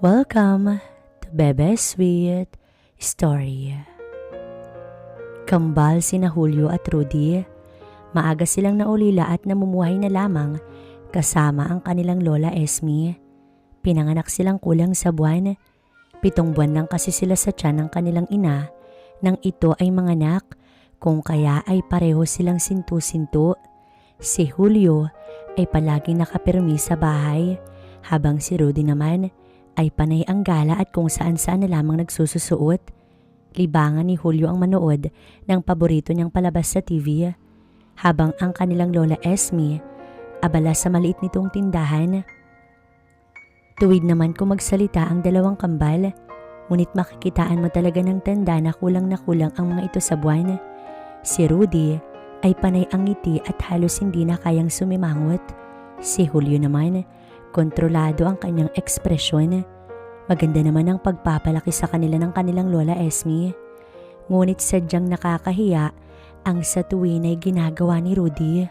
Welcome to Bebe Sweet Story. Kambal sina Julio at Rudy. Maaga silang naulila at namumuhay na lamang kasama ang kanilang lola Esme. Pinanganak silang kulang sa buwan. Pitong buwan lang kasi sila sa tiyan ng kanilang ina nang ito ay manganak kung kaya ay pareho silang sintu-sintu. Si Julio ay palaging nakapirmi sa bahay habang si Rudy naman ay panay ang gala at kung saan saan na lamang nagsususuot. Libangan ni Julio ang manood ng paborito niyang palabas sa TV habang ang kanilang lola Esme abala sa maliit nitong tindahan. Tuwid naman kung magsalita ang dalawang kambal, ngunit makikitaan mo talaga ng tanda na kulang na kulang ang mga ito sa buwan. Si Rudy ay panay ang ngiti at halos hindi na kayang sumimangot. Si Julio naman Kontrolado ang kanyang ekspresyon. Maganda naman ang pagpapalaki sa kanila ng kanilang lola Esme. Ngunit sadyang nakakahiya ang sa tuwin ay ginagawa ni Rudy.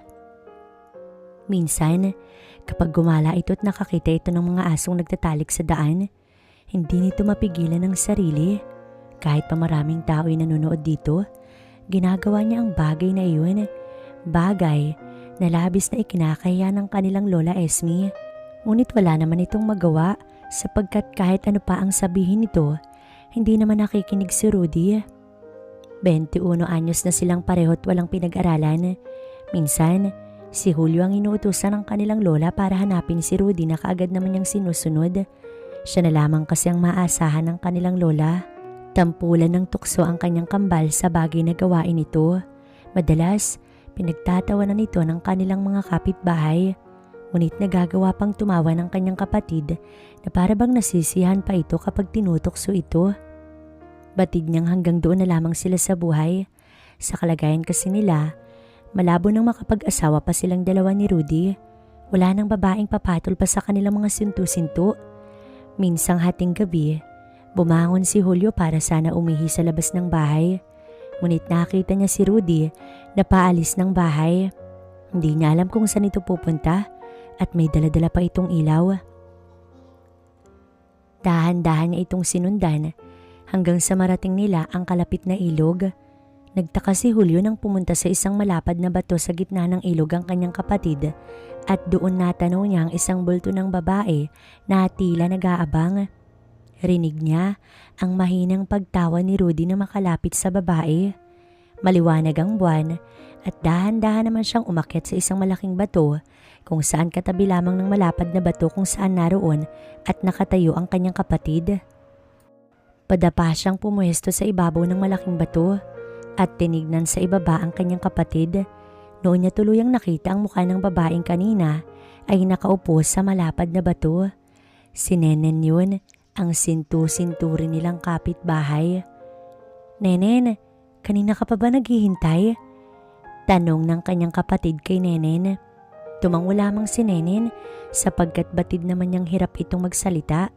Minsan, kapag gumala ito at nakakita ito ng mga asong nagtatalik sa daan, hindi nito mapigilan ang sarili. Kahit pa maraming tao ay nanonood dito, ginagawa niya ang bagay na iyon. Bagay na labis na ikinakahiya ng kanilang lola Esme. Ngunit wala naman itong magawa sapagkat kahit ano pa ang sabihin nito, hindi naman nakikinig si Rudy. 21 anyos na silang pareho't walang pinag-aralan. Minsan, si Julio ang inuutusan ng kanilang lola para hanapin si Rudy na kaagad naman niyang sinusunod. Siya na lamang kasi ang maasahan ng kanilang lola. Tampulan ng tukso ang kanyang kambal sa bagay na gawain ito. Madalas, pinagtatawanan nito ng kanilang mga kapitbahay Ngunit nagagawa pang tumawa ng kanyang kapatid na para bang nasisihan pa ito kapag tinutokso ito. Batid niyang hanggang doon na lamang sila sa buhay. Sa kalagayan kasi nila, malabo nang makapag-asawa pa silang dalawa ni Rudy. Wala nang babaeng papatol pa sa kanilang mga sintu-sintu. Minsang hating gabi, bumangon si Julio para sana umihi sa labas ng bahay. Ngunit nakita niya si Rudy na paalis ng bahay. Hindi niya alam kung saan ito pupunta at may daladala pa itong ilaw. Dahan-dahan niya itong sinundan hanggang sa marating nila ang kalapit na ilog. Nagtaka si Julio nang pumunta sa isang malapad na bato sa gitna ng ilog ang kanyang kapatid at doon natanaw niya ang isang bulto ng babae na tila nag-aabang. Rinig niya ang mahinang pagtawa ni Rudy na makalapit sa babae. Maliwanag ang buwan at dahan-dahan naman siyang umakyat sa isang malaking bato kung saan katabi lamang ng malapad na bato kung saan naroon at nakatayo ang kanyang kapatid. Padapa siyang pumuesto sa ibabaw ng malaking bato at tinignan sa ibaba ang kanyang kapatid. Noon niya tuluyang nakita ang mukha ng babaeng kanina ay nakaupo sa malapad na bato. Si Nenen yun, ang sintu-sinturi nilang kapitbahay. Nenen, kanina ka pa ba naghihintay? Tanong ng kanyang kapatid kay Nenen. Tumango lamang si Nenin sapagkat batid naman niyang hirap itong magsalita.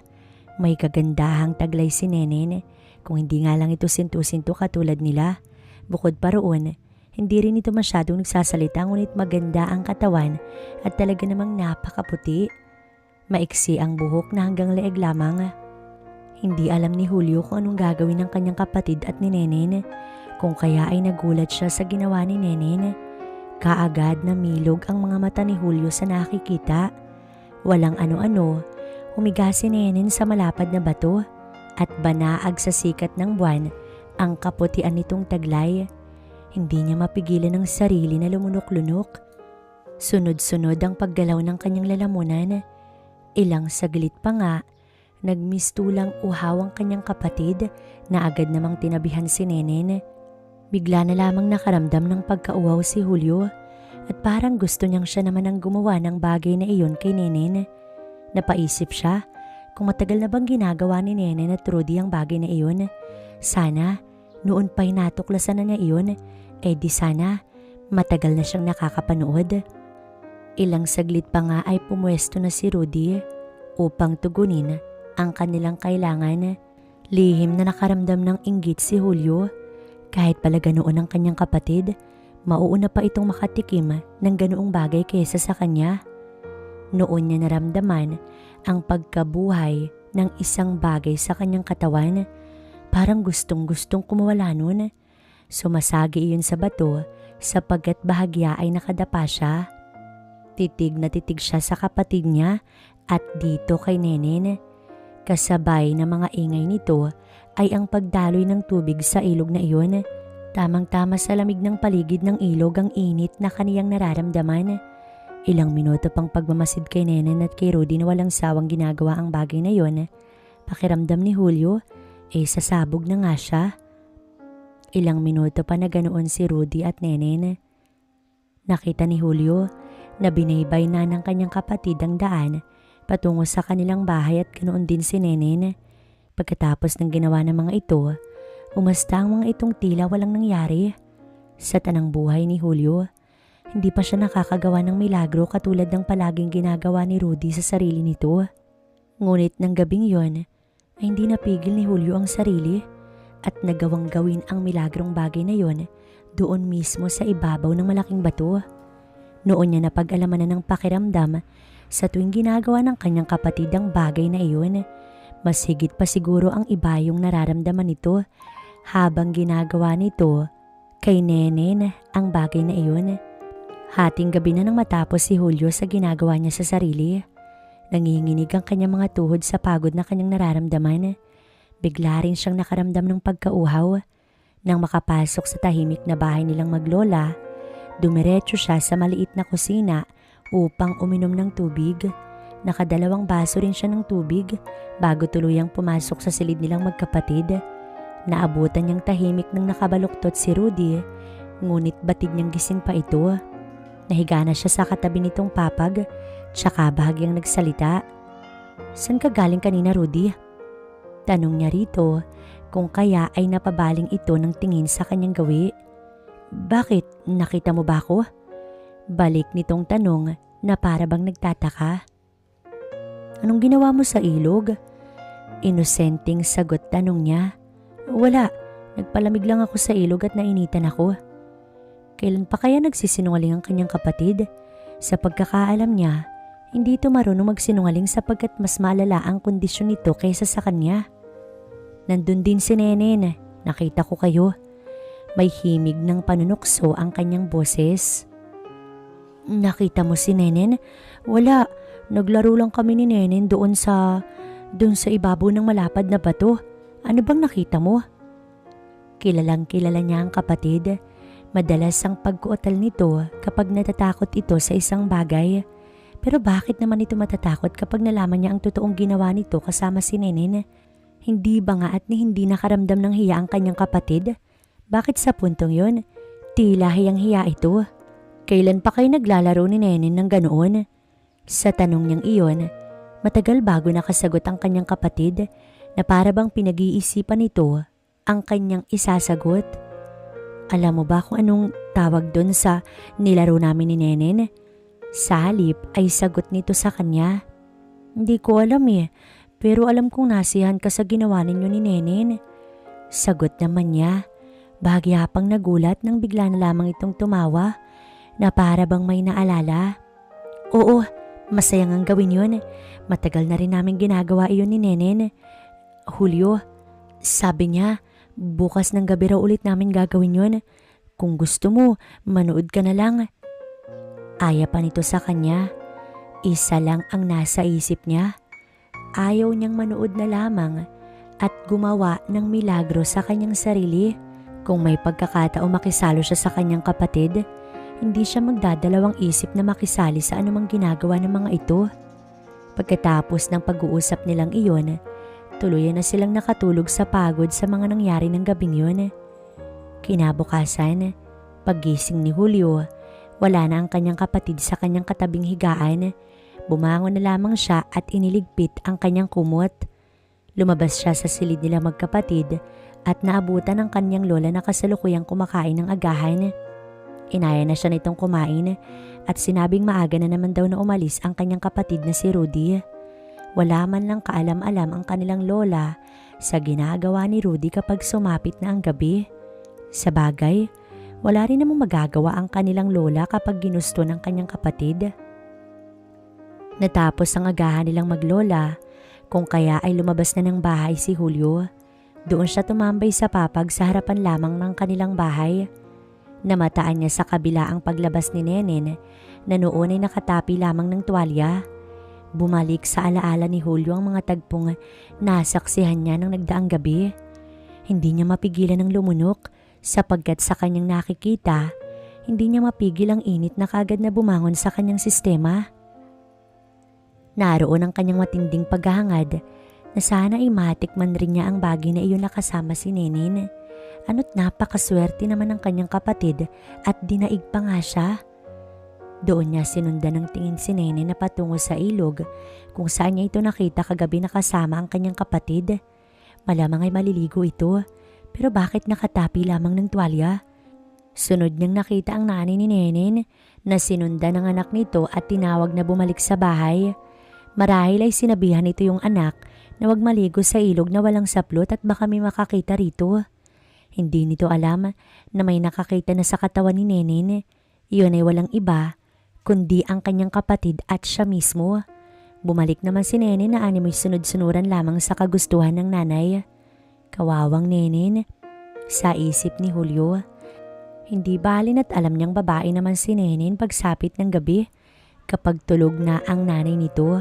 May kagandahang taglay si Nenin kung hindi nga lang ito sintu-sintu katulad nila. Bukod pa roon, hindi rin ito masyadong nagsasalita ngunit maganda ang katawan at talaga namang napakaputi. Maiksi ang buhok na hanggang leeg lamang. Hindi alam ni Julio kung anong gagawin ng kanyang kapatid at ni Nenin kung kaya ay nagulat siya sa ginawa ni Nenin. Kaagad na milog ang mga mata ni Julio sa nakikita. Walang ano-ano, humiga si Nenen sa malapad na bato at banaag sa sikat ng buwan ang kaputian nitong taglay. Hindi niya mapigilan ang sarili na lumunok-lunok. Sunod-sunod ang paggalaw ng kanyang lalamunan. Ilang saglit pa nga, nagmistulang uhaw ang kanyang kapatid na agad namang tinabihan si Nenen. Bigla na lamang nakaramdam ng pagkauwaw si Julio at parang gusto niyang siya naman ang gumawa ng bagay na iyon kay Nenen. Napaisip siya kung matagal na bang ginagawa ni Nenen at Rudy ang bagay na iyon. Sana noon pa'y natuklasan na niya iyon, eh di sana matagal na siyang nakakapanood. Ilang saglit pa nga ay pumwesto na si Rudy upang tugunin ang kanilang kailangan. Lihim na nakaramdam ng inggit si Julio kahit pala ganoon ang kanyang kapatid, mauuna pa itong makatikim ng ganoong bagay kaysa sa kanya. Noon niya naramdaman ang pagkabuhay ng isang bagay sa kanyang katawan. Parang gustong gustong kumawala nun. Sumasagi iyon sa bato sapagkat bahagya ay nakadapa siya. Titig na titig siya sa kapatid niya at dito kay Nenen. Kasabay na mga ingay nito ay ang pagdaloy ng tubig sa ilog na iyon. Tamang-tama sa lamig ng paligid ng ilog ang init na kaniyang nararamdaman. Ilang minuto pang pagmamasid kay Nenen at kay Rudy na walang sawang ginagawa ang bagay na yon. Pakiramdam ni Julio, eh sasabog na nga siya. Ilang minuto pa na ganoon si Rudy at Nenen. Nakita ni Julio na binaybay na ng kanyang kapatid ang daan patungo sa kanilang bahay at ganoon din si Nenen. Pagkatapos ng ginawa ng mga ito, umasta ang mga itong tila walang nangyari. Sa tanang buhay ni Julio, hindi pa siya nakakagawa ng milagro katulad ng palaging ginagawa ni Rudy sa sarili nito. Ngunit ng gabing yon, ay hindi napigil ni Julio ang sarili at nagawang gawin ang milagrong bagay na yon doon mismo sa ibabaw ng malaking bato. Noon niya napag-alaman na ng pakiramdam sa tuwing ginagawa ng kanyang kapatid ang bagay na iyon. Mas higit pa siguro ang iba yung nararamdaman nito habang ginagawa nito kay Nenen ang bagay na iyon. Hating gabi na nang matapos si Julio sa ginagawa niya sa sarili. Nanginginig ang kanyang mga tuhod sa pagod na kanyang nararamdaman. Bigla rin siyang nakaramdam ng pagkauhaw. Nang makapasok sa tahimik na bahay nilang maglola, dumiretso siya sa maliit na kusina upang uminom ng tubig. Nakadalawang baso rin siya ng tubig bago tuluyang pumasok sa silid nilang magkapatid. Naabutan niyang tahimik nang nakabaluktot si Rudy, ngunit batid niyang gising pa ito. Nahiga na siya sa katabi nitong papag, tsaka bahagyang nagsalita. San ka galing kanina Rudy? Tanong niya rito kung kaya ay napabaling ito ng tingin sa kanyang gawi. Bakit? Nakita mo ba ako? Balik nitong tanong na para bang nagtataka. Anong ginawa mo sa ilog? Inosenteng sagot tanong niya. Wala, nagpalamig lang ako sa ilog at nainitan ako. Kailan pa kaya nagsisinungaling ang kanyang kapatid? Sa pagkakaalam niya, hindi ito marunong magsinungaling sapagkat mas malala ang kondisyon nito kaysa sa kanya. Nandun din si Nenen, nakita ko kayo. May himig ng panunukso ang kanyang boses. Nakita mo si Nenen? Wala, naglaro lang kami ni Nenen doon sa... doon sa ibabaw ng malapad na bato. Ano bang nakita mo? Kilalang kilala niya ang kapatid. Madalas ang pagkuotal nito kapag natatakot ito sa isang bagay. Pero bakit naman ito matatakot kapag nalaman niya ang totoong ginawa nito kasama si Nenen? Hindi ba nga at ni hindi nakaramdam ng hiya ang kanyang kapatid? Bakit sa puntong yon? Tila hiyang hiya ito. Kailan pa kayo naglalaro ni Nenen ng ganoon? Sa tanong niyang iyon, matagal bago nakasagot ang kanyang kapatid na para bang pinag-iisipan nito ang kanyang isasagot. Alam mo ba kung anong tawag doon sa nilaro namin ni Nenen? Sa halip ay sagot nito sa kanya. Hindi ko alam eh, pero alam kong nasihan ka sa ginawa ninyo ni Nenen. Sagot naman niya, bahagya pang nagulat nang bigla na lamang itong tumawa na para bang may naalala. Oo, masayang ang gawin yun. Matagal na rin namin ginagawa iyon ni Nenen. Julio, sabi niya, bukas ng gabi raw ulit namin gagawin yun. Kung gusto mo, manood ka na lang. Aya pa nito sa kanya. Isa lang ang nasa isip niya. Ayaw niyang manood na lamang at gumawa ng milagro sa kanyang sarili. Kung may pagkakataong makisalo siya sa kanyang kapatid, hindi siya magdadalawang isip na makisali sa anumang ginagawa ng mga ito. Pagkatapos ng pag-uusap nilang iyon, tuluyan na silang nakatulog sa pagod sa mga nangyari ng gabing yun. Kinabukasan, paggising ni Julio, wala na ang kanyang kapatid sa kanyang katabing higaan. Bumangon na lamang siya at iniligpit ang kanyang kumot. Lumabas siya sa silid nila magkapatid at naabutan ng kanyang lola na kasalukuyang kumakain ng agahan. Inaya na siya nitong kumain at sinabing maaga na naman daw na umalis ang kanyang kapatid na si Rudy. Wala man lang kaalam-alam ang kanilang lola sa ginagawa ni Rudy kapag sumapit na ang gabi. Sa bagay, wala rin namang magagawa ang kanilang lola kapag ginusto ng kanyang kapatid. Natapos ang agahan nilang maglola, Kung kaya ay lumabas na ng bahay si Julio. Doon siya tumambay sa papag sa harapan lamang ng kanilang bahay. Namataan niya sa kabila ang paglabas ni Nenen na noon ay nakatapi lamang ng tuwalya. Bumalik sa alaala ni Julio ang mga tagpong nasaksihan niya ng nagdaang gabi. Hindi niya mapigilan ng lumunok sapagkat sa kanyang nakikita, hindi niya mapigil ang init na kagad na bumangon sa kanyang sistema. Naroon ang kanyang matinding paghahangad na sana ay matikman rin niya ang bagay na iyon nakasama si Nenin. Ano't napakaswerte naman ng kanyang kapatid at dinaig pa nga siya. Doon niya sinundan ng tingin si Nene na patungo sa ilog kung saan niya ito nakita kagabi nakasama ang kanyang kapatid. Malamang ay maliligo ito pero bakit nakatapi lamang ng tuwalya? Sunod niyang nakita ang nanay ni Nenen na sinundan ng anak nito at tinawag na bumalik sa bahay. Marahil ay sinabihan nito yung anak na wag maligo sa ilog na walang saplot at baka may makakita rito. Hindi nito alam na may nakakita na sa katawan ni Nenen. Iyon ay walang iba kundi ang kanyang kapatid at siya mismo. Bumalik naman si Nenen na animoy sunod-sunuran lamang sa kagustuhan ng nanay. Kawawang Nenen, sa isip ni Julio. Hindi balin at alam niyang babae naman si Nenen pagsapit ng gabi kapag tulog na ang nanay nito.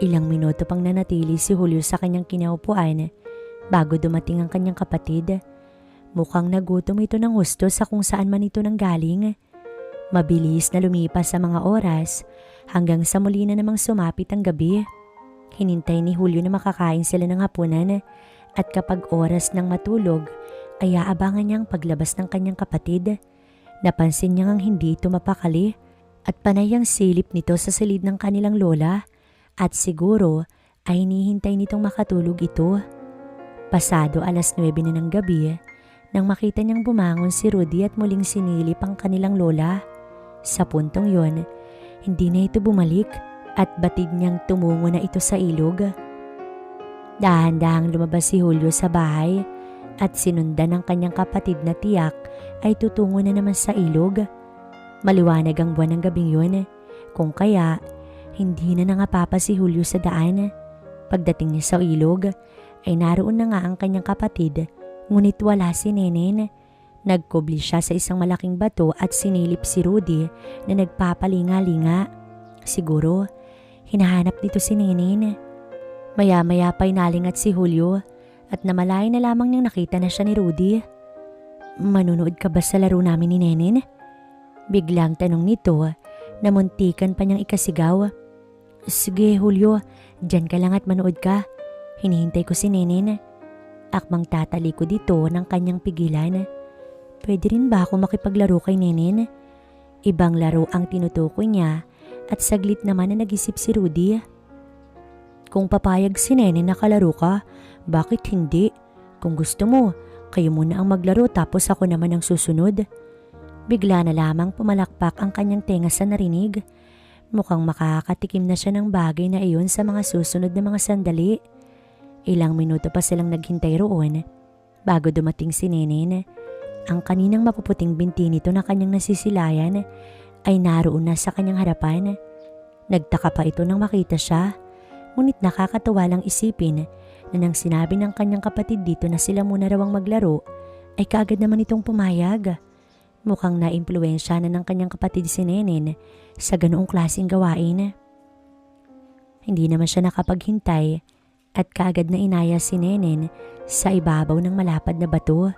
Ilang minuto pang nanatili si Julio sa kanyang kinaupuan bago dumating ang kanyang kapatid. Mukhang nagutom ito ng gusto sa kung saan man ito nanggaling. Mabilis na lumipas sa mga oras hanggang sa muli na namang sumapit ang gabi. Hinintay ni Julio na makakain sila ng hapunan at kapag oras ng matulog ay aabangan niyang paglabas ng kanyang kapatid. Napansin niya ngang hindi ito mapakali at panay ang silip nito sa silid ng kanilang lola at siguro ay hinihintay nitong makatulog ito. Pasado alas 9 na ng gabi nang makita niyang bumangon si Rudy at muling sinilip ang kanilang lola. Sa puntong yon, hindi na ito bumalik at batid niyang tumungo na ito sa ilog. Dahan-dahang lumabas si Julio sa bahay at sinundan ng kanyang kapatid na tiyak ay tutungo na naman sa ilog. Maliwanag ang buwan ng gabing yun, kung kaya hindi na nangapapa si Julio sa daan. Pagdating niya sa ilog, ay naroon na nga ang kanyang kapatid, ngunit wala si Nenen. Nagkubli siya sa isang malaking bato at sinilip si Rudy na nagpapalinga-linga. Siguro, hinahanap nito si Nenen. Maya-maya pa'y nalingat si Julio at namalay na lamang niyang nakita na siya ni Rudy. Manunood ka ba sa laro namin ni Nenen? Biglang tanong nito na muntikan pa niyang ikasigaw. Sige Julio, dyan ka lang at manood ka. Hinihintay ko si Nenen. Akmang tatali ko dito ng kanyang pigilan. Pwede rin ba ako makipaglaro kay Nenen? Ibang laro ang tinutukoy niya at saglit naman na nag-isip si Rudy. Kung papayag si Nenen na kalaro ka, bakit hindi? Kung gusto mo, kayo muna ang maglaro tapos ako naman ang susunod. Bigla na lamang pumalakpak ang kanyang tenga sa narinig. Mukhang makakatikim na siya ng bagay na iyon sa mga susunod na mga sandali. Ilang minuto pa silang naghintay roon bago dumating si Nenen. Ang kaninang mapuputing binti nito na kanyang nasisilayan ay naroon na sa kanyang harapan. Nagtaka pa ito nang makita siya, ngunit nakakatawa lang isipin na nang sinabi ng kanyang kapatid dito na sila muna raw ang maglaro, ay kaagad naman itong pumayag. Mukhang naimpluensya na ng kanyang kapatid si Nenen sa ganoong klaseng gawain. Hindi naman siya nakapaghintay at kaagad na inaya si Nenen sa ibabaw ng malapad na bato.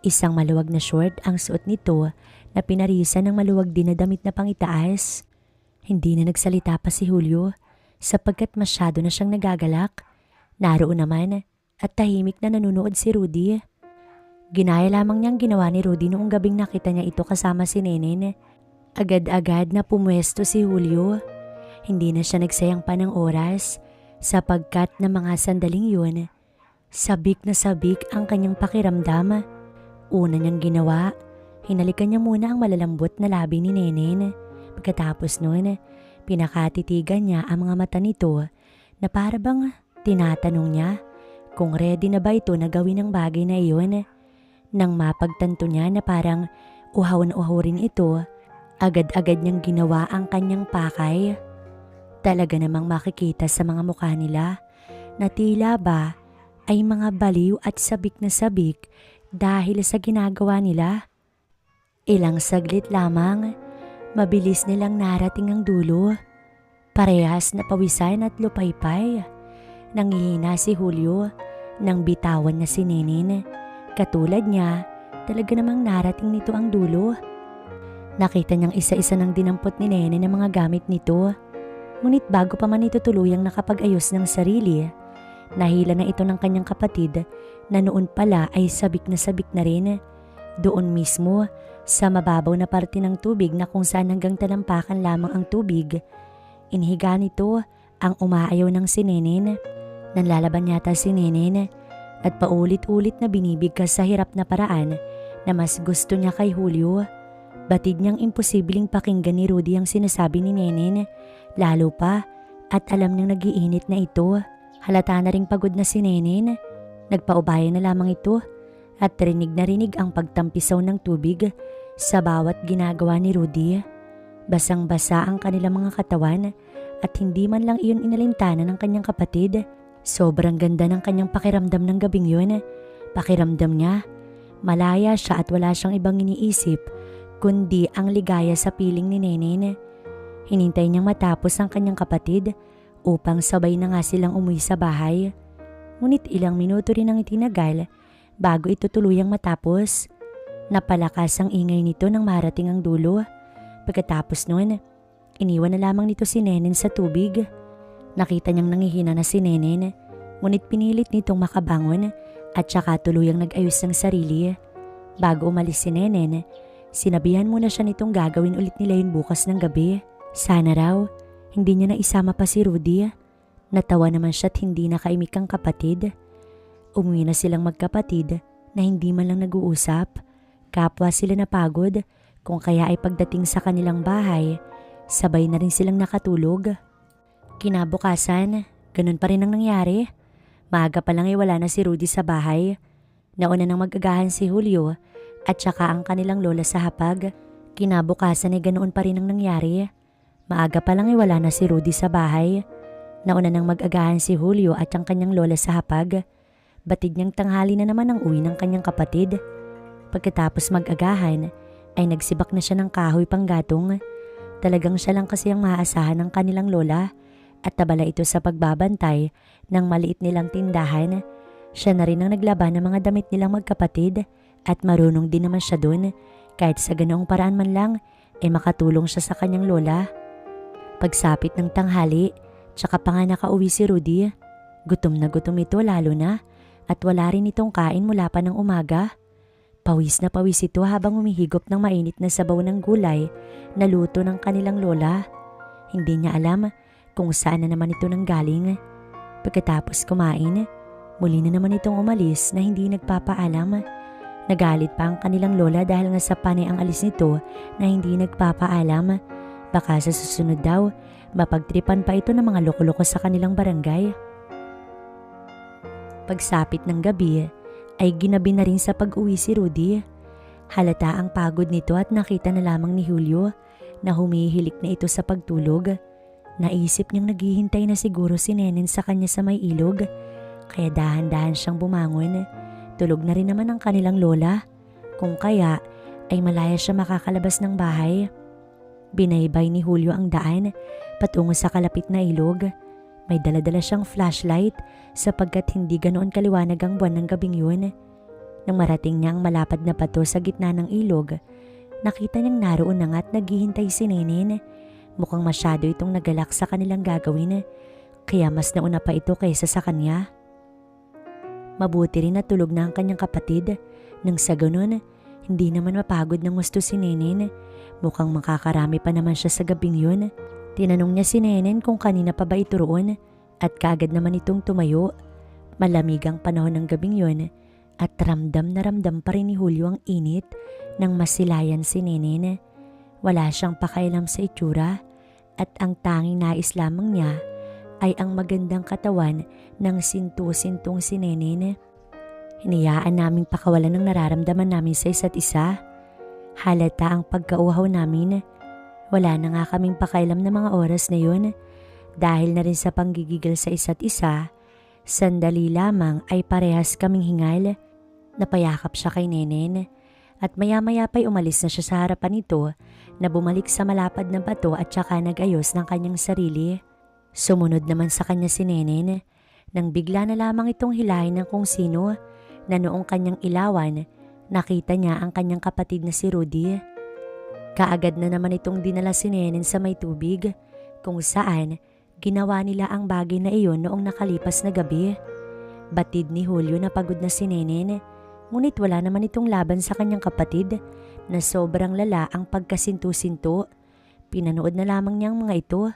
Isang maluwag na short ang suot nito na pinarisan ng maluwag din na damit na pangitaas. Hindi na nagsalita pa si Julio sapagkat masyado na siyang nagagalak. Naroon naman at tahimik na nanonood si Rudy. Ginaya lamang niyang ginawa ni Rudy noong gabing nakita niya ito kasama si Nenen. Agad-agad na pumwesto si Julio. Hindi na siya nagsayang pa ng oras sapagkat na mga sandaling yun, sabik na sabik ang kanyang pakiramdam. Una niyang ginawa, hinalikan niya muna ang malalambot na labi ni Nenen. Pagkatapos nun, pinakatitigan niya ang mga mata nito na para bang tinatanong niya kung ready na ba ito na gawin ang bagay na iyon. Nang mapagtanto niya na parang uhaw na uhaw rin ito, agad-agad niyang ginawa ang kanyang pakay. Talaga namang makikita sa mga mukha nila na tila ba ay mga baliw at sabik na sabik dahil sa ginagawa nila. Ilang saglit lamang, mabilis nilang narating ang dulo. Parehas na pawisan at lupaypay. Nangihina si Julio nang bitawan na si Nenin. Katulad niya, talaga namang narating nito ang dulo. Nakita niyang isa-isa nang dinampot ni Nene ng mga gamit nito. Ngunit bago pa man ito tuluyang nakapag-ayos ng sarili, nahila na ito ng kanyang kapatid na noon pala ay sabik na sabik na rin. Doon mismo, sa mababaw na parte ng tubig na kung saan hanggang talampakan lamang ang tubig, inhiga nito ang umaayaw ng si Nenin. Nanlalaban yata si Nenin at paulit-ulit na binibigkas sa hirap na paraan na mas gusto niya kay Julio. Batid niyang imposibleng pakinggan ni Rudy ang sinasabi ni Nenin, lalo pa at alam niyang nagiinit na ito. Halata na ring pagod na si Nenin. Nagpaubaya na lamang ito at rinig na rinig ang pagtampisaw ng tubig sa bawat ginagawa ni Rudy. Basang-basa ang kanilang mga katawan at hindi man lang iyon inalintana ng kanyang kapatid. Sobrang ganda ng kanyang pakiramdam ng gabing yun. Pakiramdam niya, malaya siya at wala siyang ibang iniisip kundi ang ligaya sa piling ni Nenin. Hinintay niyang matapos ang kanyang kapatid upang sabay na nga silang umuwi sa bahay. Ngunit ilang minuto rin ang itinagal bago ito tuluyang matapos. Napalakas ang ingay nito nang marating ang dulo. Pagkatapos nun, iniwan na lamang nito si Nenin sa tubig. Nakita niyang nangihina na si Nenin, ngunit pinilit nitong makabangon at saka tuluyang nag-ayos ng sarili. Bago umalis si Nenin, sinabihan muna siya nitong gagawin ulit nila yun bukas ng gabi. Sana raw, hindi niya na isama pa si Rudy. Natawa naman siya't hindi nakaimik ang kapatid. Umuwi na silang magkapatid na hindi man lang nag-uusap. Kapwa sila napagod kung kaya ay pagdating sa kanilang bahay, sabay na rin silang nakatulog. Kinabukasan, ganun pa rin ang nangyari. Maaga pa lang ay wala na si Rudy sa bahay. Nauna nang magagahan si Julio at saka ang kanilang lola sa hapag. Kinabukasan ay ganoon pa rin ang nangyari. Maaga pa lang ay wala na si Rudy sa bahay. Nauna nang mag-agahan si Julio at ang kanyang lola sa hapag. Batid niyang tanghali na naman ang uwi ng kanyang kapatid. Pagkatapos mag-agahan, ay nagsibak na siya ng kahoy panggatong. Talagang siya lang kasi ang maaasahan ng kanilang lola at tabala ito sa pagbabantay ng maliit nilang tindahan. Siya na rin ang naglaban ng mga damit nilang magkapatid at marunong din naman siya doon kahit sa ganoong paraan man lang ay makatulong siya sa kanyang lola. Pagsapit ng tanghali, tsaka pa nga nakauwi si Rudy. Gutom na gutom ito lalo na at wala rin itong kain mula pa ng umaga. Pawis na pawis ito habang umihigop ng mainit na sabaw ng gulay na luto ng kanilang lola. Hindi niya alam kung saan na naman ito nanggaling. Pagkatapos kumain, muli na naman itong umalis na hindi nagpapaalam. Nagalit pa ang kanilang lola dahil nga sa panay ang alis nito na hindi nagpapaalam. Baka sa susunod daw, mapagtripan pa ito ng mga loko-loko sa kanilang barangay. Pagsapit ng gabi, ay ginabi na rin sa pag-uwi si Rudy. Halata ang pagod nito at nakita na lamang ni Julio na humihilik na ito sa pagtulog. Naisip niyang naghihintay na siguro si Nenen sa kanya sa may ilog, kaya dahan-dahan siyang bumangon. Tulog na rin naman ang kanilang lola, kung kaya ay malaya siya makakalabas ng bahay. Binaybay ni Julio ang daan patungo sa kalapit na ilog. May daladala siyang flashlight sapagkat hindi ganoon kaliwanag ang buwan ng gabing yun. Nang marating niya ang malapad na pato sa gitna ng ilog, nakita niyang naroon na nga at naghihintay si Nenin. Mukhang masyado itong nagalak sa kanilang gagawin, kaya mas nauna pa ito kaysa sa kanya. Mabuti rin na tulog na ang kanyang kapatid, nang sa ganun, hindi naman mapagod ng gusto si Nenin. Mukhang makakarami pa naman siya sa gabing yun. Tinanong niya si Nenen kung kanina pa ba ito roon at kaagad naman itong tumayo. Malamig ang panahon ng gabing yun at ramdam na ramdam pa rin ni Julio ang init nang masilayan si Nenen. Wala siyang pakailam sa itsura at ang tanging nais lamang niya ay ang magandang katawan ng sintu-sintong si Nenen. Hinayaan naming pakawalan ng nararamdaman namin sa isa't isa. Halata ang pagkauhaw namin. Wala na nga kaming pakailam na mga oras na yun Dahil na rin sa panggigigil sa isa't isa, sandali lamang ay parehas kaming hingal. Napayakap siya kay Nenen at maya-maya pa'y umalis na siya sa harapan nito na bumalik sa malapad na bato at saka nag-ayos ng kanyang sarili. Sumunod naman sa kanya si Nenen nang bigla na lamang itong hilahin ng kung sino na noong kanyang ilawan nakita niya ang kanyang kapatid na si Rudy. Kaagad na naman itong dinala si Nenen sa may tubig kung saan ginawa nila ang bagay na iyon noong nakalipas na gabi. Batid ni Julio na pagod na si Nenen ngunit wala naman itong laban sa kanyang kapatid na sobrang lala ang pagkasinto-sinto. Pinanood na lamang niyang mga ito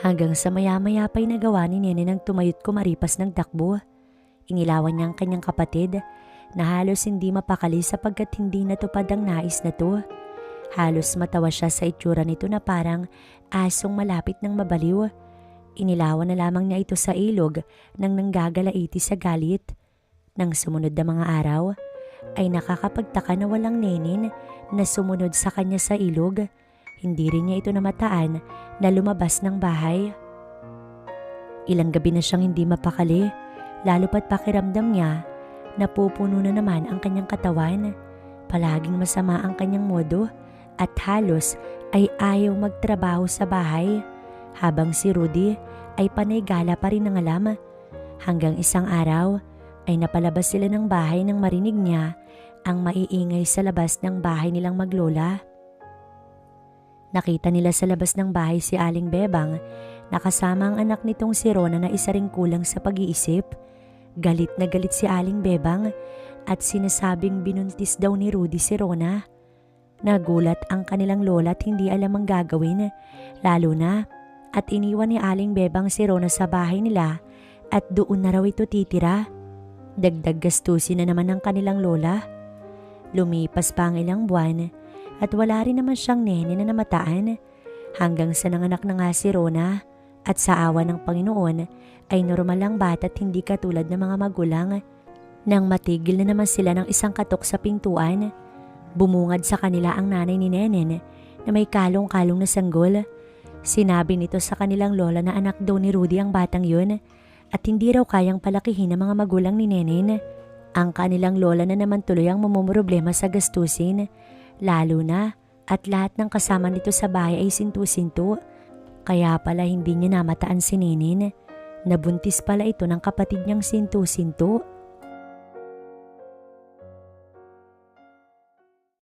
hanggang sa maya-maya pa'y nagawa ni Nene ng tumayot kumaripas ng takbo. Inilawan niya ang kanyang kapatid na halos hindi mapakali sapagkat hindi natupad ang nais na to. Halos matawa siya sa itsura nito na parang asong malapit ng mabaliw. Inilawan na lamang niya ito sa ilog nang nanggagalaiti sa galit. Nang sumunod na mga araw, ay nakakapagtaka na walang nenin na sumunod sa kanya sa ilog. Hindi rin niya ito namataan na lumabas ng bahay. Ilang gabi na siyang hindi mapakali, lalo pat pakiramdam niya napupuno na naman ang kanyang katawan. Palaging masama ang kanyang modo at halos ay ayaw magtrabaho sa bahay habang si Rudy ay panay gala pa rin ng alam. Hanggang isang araw ay napalabas sila ng bahay nang marinig niya ang maiingay sa labas ng bahay nilang maglola. Nakita nila sa labas ng bahay si Aling Bebang nakasama ang anak nitong si Rona na isa ring kulang sa pag-iisip. Galit na galit si Aling Bebang at sinasabing binuntis daw ni Rudy si Rona. Nagulat ang kanilang lola at hindi alam ang gagawin, lalo na at iniwan ni Aling Bebang si Rona sa bahay nila at doon na raw ito titira. Dagdag gastusin na naman ng kanilang lola. Lumipas pa ang ilang buwan at wala rin naman siyang nene na namataan hanggang sa nanganak na nga si Rona at sa awa ng Panginoon ay normal ang bata at hindi katulad ng mga magulang. Nang matigil na naman sila ng isang katok sa pintuan, bumungad sa kanila ang nanay ni Nenen na may kalong-kalong na sanggol. Sinabi nito sa kanilang lola na anak daw ni Rudy ang batang yun at hindi raw kayang palakihin ng mga magulang ni Nenen. Ang kanilang lola na naman tuloy ang mamumroblema sa gastusin, lalo na at lahat ng kasama nito sa bahay ay sintu-sintu. Kaya pala hindi niya namataan si Nenen. Nabuntis pala ito ng kapatid niyang sintu-sintu.